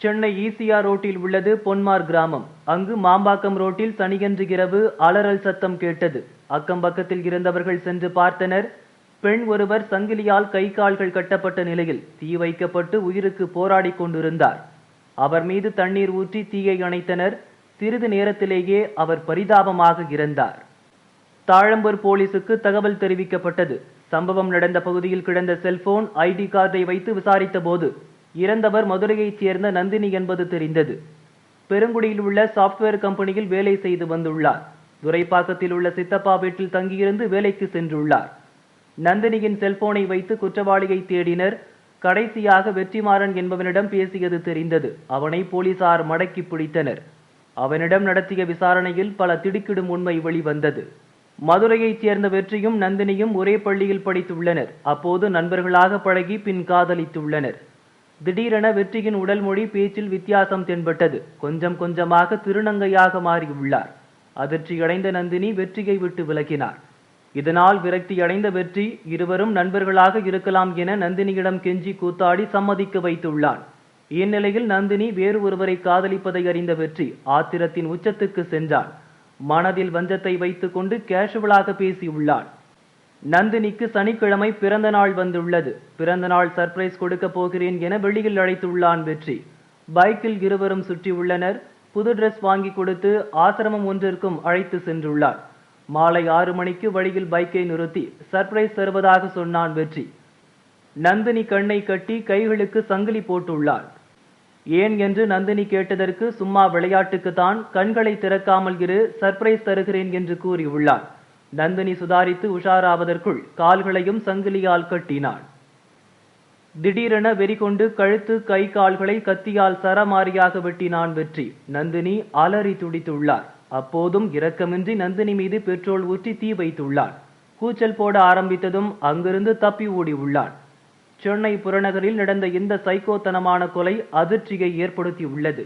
Chennai ECR ரோட்டில் உள்ளது பொன்மார் கிராமம். அங்கு மாம்பாக்கம் ரோட்டில் சனியன்று இரவு அலறல் சத்தம் கேட்டது. அக்கம் பக்கத்தில் இருந்தவர்கள் சென்று பார்த்தனர். பெண் ஒருவர் சங்கிலியால் கை கால்கள் கட்டப்பட்ட நிலையில் தீ வைக்கப்பட்டு உயிருக்கு போராடிக் கொண்டிருந்தார். அவர் மீது தண்ணீர் ஊற்றி தீயை அணைத்தனர். சிறிது நேரத்திலேயே அவர் பரிதாபமாக இறந்தார். தாழம்பூர் போலீசுக்கு தகவல் தெரிவிக்கப்பட்டது. சம்பவம் நடந்த பகுதியில் கிடந்த செல்போன் ஐடி கார்டை வைத்து விசாரித்த போது இறந்தவர் மதுரையைச் சேர்ந்த நந்தினி என்பது தெரிந்தது. பெருங்குடியில் உள்ள சாப்ட்வேர் கம்பெனியில் வேலை செய்து வந்துள்ளார். துரைப்பாக்கத்தில் உள்ள சித்தப்பா வீட்டில் தங்கியிருந்து வேலைக்கு சென்றுள்ளார். நந்தினியின் செல்போனை வைத்து குற்றவாளியை தேடினர். கடைசியாக வெற்றிமாறன் என்பவனிடம் பேசியது தெரிந்தது. அவனை போலீசார் மடக்கி பிடித்தனர். அவனிடம் நடத்திய விசாரணையில் பல திடுக்கிடும் உண்மை வெளிவந்தது. மதுரையைச் சேர்ந்த வெற்றியும் நந்தினியும் ஒரே பள்ளியில் படித்துள்ளனர். அப்போது நண்பர்களாக பழகி பின் காதலித்துள்ளனர். திடீரென வெற்றியின் உடல் மொழி பேச்சில் வித்தியாசம் தென்பட்டது. கொஞ்சம் கொஞ்சமாக திருநங்கையாக மாறியுள்ளார். அதிர்ச்சியடைந்த நந்தினி வெற்றியை விட்டு விலகினார். இதனால் விரக்தியடைந்த வெற்றி இருவரும் நண்பர்களாக இருக்கலாம் என நந்தினியிடம் கெஞ்சி கூத்தாடி சம்மதிக்க வைத்துள்ளான். இந்நிலையில் நந்தினி வேறு ஒருவரை காதலிப்பதை அறிந்த வெற்றி ஆத்திரத்தின் உச்சத்துக்கு சென்றான் மனதில் வஞ்சத்தை வைத்துக்கொண்டு கேஷுவலாக பேசியுள்ளான் நந்தினிக்கு சனிக்கிழமை பிறந்த நாள் வந்துள்ளது. பிறந்த நாள் சர்ப்ரைஸ் கொடுக்க போகிறேன் என வெளியில் அழைத்துள்ளான் வெற்றி. பைக்கில் இருவரும் சுற்றியுள்ளனர் புது டிரெஸ் வாங்கி கொடுத்து ஆசிரமம் ஒன்றிற்கும் அழைத்து சென்றுள்ளார். மாலை ஆறு மணிக்கு வழியில் பைக்கை நிறுத்தி சர்ப்ரைஸ் தருவதாக சொன்னான் வெற்றி. நந்தினி கண்ணை கட்டி கைகளுக்கு சங்கிலி போட்டுள்ளாள். ஏன் என்று நந்தினி கேட்டதற்கு சும்மா விளையாட்டுக்கு தான் கண்களை திறக்காமல் இரு சர்ப்ரைஸ் தருகிறேன் என்று கூறியுள்ளார். நந்தினி சுதாரித்து உஷாராவதற்குள் கால்களையும் சங்கிலியால் கட்டினாள். திடீரென வெறிகொண்டு கழுத்து கை கால்களை கத்தியால் சரமாரியாக வெட்டினான் வெற்றி. நந்தினி அலறி துடித்துள்ளார். அப்போதும் இரக்கமின்றி நந்தினி மீது பெட்ரோல் ஊற்றி தீ வைத்துள்ளான் கூச்சல் போட ஆரம்பித்ததும் அங்கிருந்து தப்பி ஓடி உள்ளான் சென்னை புறநகரில் நடந்த இந்த சைக்கோத்தனமான கொலை அதிர்ச்சியை ஏற்படுத்தியுள்ளது.